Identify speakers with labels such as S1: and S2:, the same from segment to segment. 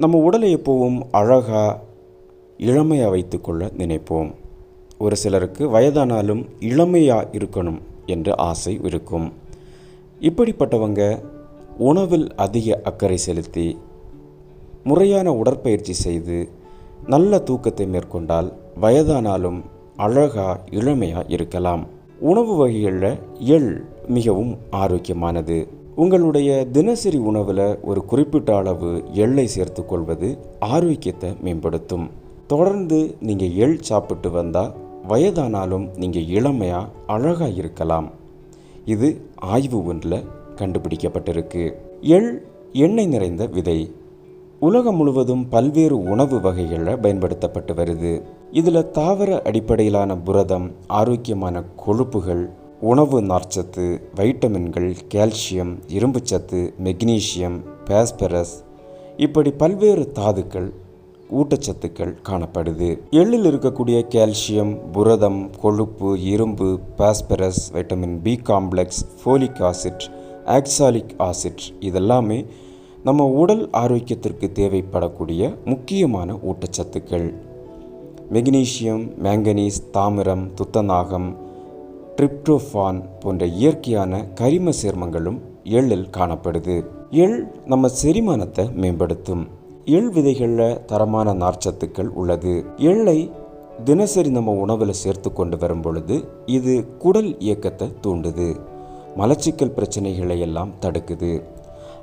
S1: நம்ம உடலை எப்போவும் அழகாக இளமையாக வைத்துக்கொள்ள நினைப்போம். ஒரு சிலருக்கு வயதானாலும் இளமையாக இருக்கணும் என்று ஆசை இருக்கும். இப்படிப்பட்டவங்க உணவில் அதிக அக்கறை செலுத்தி முறையான உடற்பயிற்சி செய்து நல்ல தூக்கத்தை மேற்கொண்டால் வயதானாலும் அழகாக இளமையாக இருக்கலாம். உணவு வகைகளில் எள் மிகவும் ஆரோக்கியமானது. உங்களுடைய தினசரி உணவில் ஒரு குறிப்பிட்ட அளவு எள்ளை சேர்த்துக்கொள்வது ஆரோக்கியத்தை மேம்படுத்தும். தொடர்ந்து நீங்கள் எள் சாப்பிட்டு வந்தால் வயதானாலும் நீங்கள் இளமையாக அழகாக இருக்கலாம். இது ஆய்வு ஒன்றில் கண்டுபிடிக்கப்பட்டிருக்கு. எள் எண்ணெய் நிறைந்த விதை. உலகம் முழுவதும் பல்வேறு உணவு வகைகளில் பயன்படுத்தப்பட்டு வருது. இதில் தாவர அடிப்படையிலான புரதம் ஆரோக்கியமான கொழுப்புகள் உணவு நார்ச்சத்து வைட்டமின்கள் கால்சியம் இரும்புச்சத்து மெக்னீசியம் பாஸ்பரஸ் இப்படி பல்வேறு தாதுக்கள் ஊட்டச்சத்துக்கள் காணப்படுது. எள்ளில் இருக்கக்கூடிய கால்சியம் புரதம் கொழுப்பு இரும்பு phosphorus vitamin B complex folic acid oxalic acid இதெல்லாமே நம்ம உடல் ஆரோக்கியத்திற்கு தேவைப்படக்கூடிய முக்கியமான ஊட்டச்சத்துக்கள். மெக்னீசியம் மேங்கனீஸ் தாமிரம் துத்தநாகம் டிரிப்டோஃபான் போன்ற இயற்கையான கரிம சேர்மங்களும் எள்ளில் காணப்படுது. எள் நம்ம செரிமானத்தை மேம்படுத்தும். எள் விதைகளில் தரமான நார்ச்சத்துக்கள் உள்ளது. எள்ளை தினசரி நம்ம உணவில் சேர்த்து கொண்டு வரும் பொழுது இது குடல் இயக்கத்தை தூண்டுது. மலச்சிக்கல் பிரச்சனைகளை எல்லாம் தடுக்குது.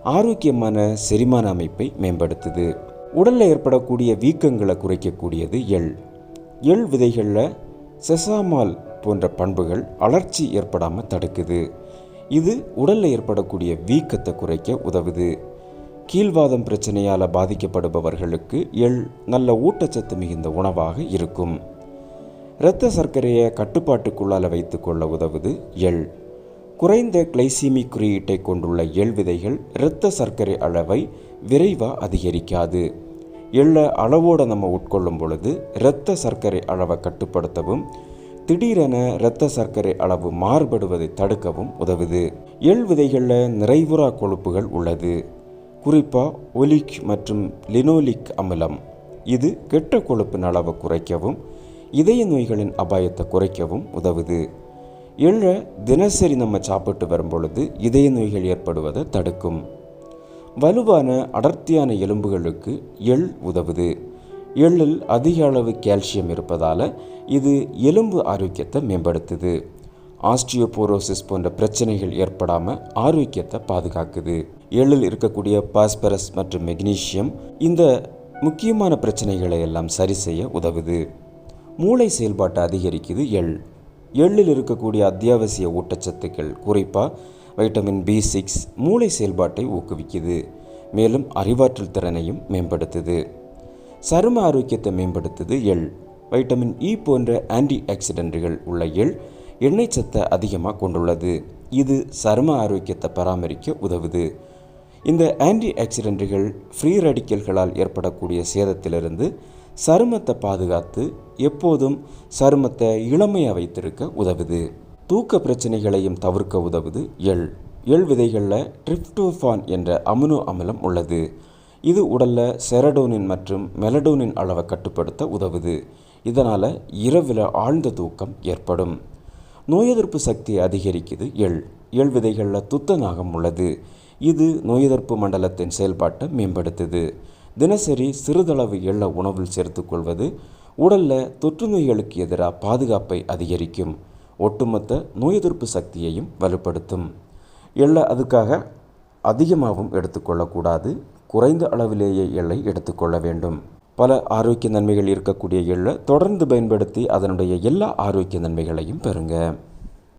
S1: ஆரோக்கியமான செரிமான அமைப்பை மேம்படுத்துது. உடலில் ஏற்படக்கூடிய வீக்கங்களை குறைக்கக்கூடியது எள். எள் விதைகளில் செசாமால் போன்ற பண்புகள் அலர்ச்சி ஏற்படாமல் தடுக்குது. இது உடலில் ஏற்படக்கூடிய வீக்கத்தை குறைக்க உதவுது. கீழ்வாதம் பிரச்சனையால் பாதிக்கப்படுபவர்களுக்கு எள் நல்ல ஊட்டச்சத்து மிகுந்த உணவாக இருக்கும். இரத்த சர்க்கரையை கட்டுப்பாட்டுக்குள்ளால் வைத்துக்கொள்ள உதவுது எள். குறைந்த கிளைசீமிக் குறியீட்டை கொண்டுள்ள எள் விதைகள் இரத்த சர்க்கரை அளவை விரைவாக அதிகரிக்காது. எள்ளை அளவோடு நம்ம உட்கொள்ளும் பொழுது இரத்த சர்க்கரை அளவை கட்டுப்படுத்தவும் திடீரென இரத்த சர்க்கரை அளவு மாறுபடுவதை தடுக்கவும் உதவுது. எள் விதைகளில் நிறைவுறா கொழுப்புகள் உள்ளது. குறிப்பாக ஒலிக் மற்றும் லினோலிக் அமிலம். இது கெட்ட கொழுப்பின் அளவை குறைக்கவும் இதய நோய்களின் அபாயத்தை குறைக்கவும் உதவுது. எள்ளை தினசரி நம்ம சாப்பிட்டு வரும்பொழுது இதய நோய்கள் ஏற்படுவதை தடுக்கும். வலுவான அடர்த்தியான எலும்புகளுக்கு எள் உதவுது. எள்ளில் அதிக அளவு கால்சியம் இருப்பதால் இது எலும்பு ஆரோக்கியத்தை மேம்படுத்துது. ஆஸ்டியோபோரோசிஸ் போன்ற பிரச்சனைகள் ஏற்படாமல் ஆரோக்கியத்தை பாதுகாக்குது. எள்ளில் இருக்கக்கூடிய பாஸ்பரஸ் மற்றும் மெக்னீசியம் இந்த முக்கியமான பிரச்சனைகளை எல்லாம் சரி செய்ய உதவுது. மூளை செயல்பாட்டை அதிகரிக்குது எள். எள்ளில் இருக்கக்கூடிய அத்தியாவசிய ஊட்டச்சத்துக்கள் குறிப்பாக வைட்டமின் பி சிக்ஸ் மூளை செயல்பாட்டை ஊக்குவிக்குது. மேலும் அறிவாற்றல் திறனையும் மேம்படுத்துது. சரும ஆரோக்கியத்தை மேம்படுத்துது எள். வைட்டமின் இ போன்ற ஆன்டி ஆக்சிடென்ட்டுகள் உள்ள எள் எண்ணெய் சத்தை அதிகமாக கொண்டுள்ளது. இது சரும ஆரோக்கியத்தை பராமரிக்க உதவுது. இந்த ஆன்டி ஆக்சிடென்ட்டுகள் ஃப்ரீ ரடிக்கல்களால் ஏற்படக்கூடிய சேதத்திலிருந்து சருமத்தை பாதுகாத்து எப்போதும் சருமத்தை இளமையாக வைத்திருக்க உதவுது. தூக்க பிரச்சனைகளையும் தவிர்க்க உதவுது எள். எள் விதைகளில் ட்ரிப்டோஃபான் என்ற அமினோ அமிலம் உள்ளது. இது உடலில் செரடோனின் மற்றும் மெலடோனின் அளவை கட்டுப்படுத்த உதவுது. இதனால் இரவில் ஆழ்ந்த தூக்கம் ஏற்படும். நோய் எதிர்ப்பு சக்தியை அதிகரிக்குது எள். எள் விதைகளில் துத்தநாகம் உள்ளது. இது நோய் எதிர்ப்பு மண்டலத்தின் செயல்பாட்டை மேம்படுத்துது. தினசரி சிறிதளவு எள்ளை உணவில் சேர்த்துக்கொள்வது உடலில் தொற்று நோய்களுக்கு எதிராக பாதுகாப்பை அதிகரிக்கும். ஒட்டுமொத்த நோய் எதிர்ப்பு சக்தியையும் வலுப்படுத்தும். எள்ளை அதுக்காக அதிகமாகவும் எடுத்துக்கொள்ளக்கூடாது குறைந்த அளவிலேயே எள்ளை எடுத்துக்கொள்ள வேண்டும். பல ஆரோக்கிய நன்மைகள் இருக்கக்கூடிய எள்ளை தொடர்ந்து பயன்படுத்தி அதனுடைய எல்லா ஆரோக்கிய நன்மைகளையும் பெறுங்க.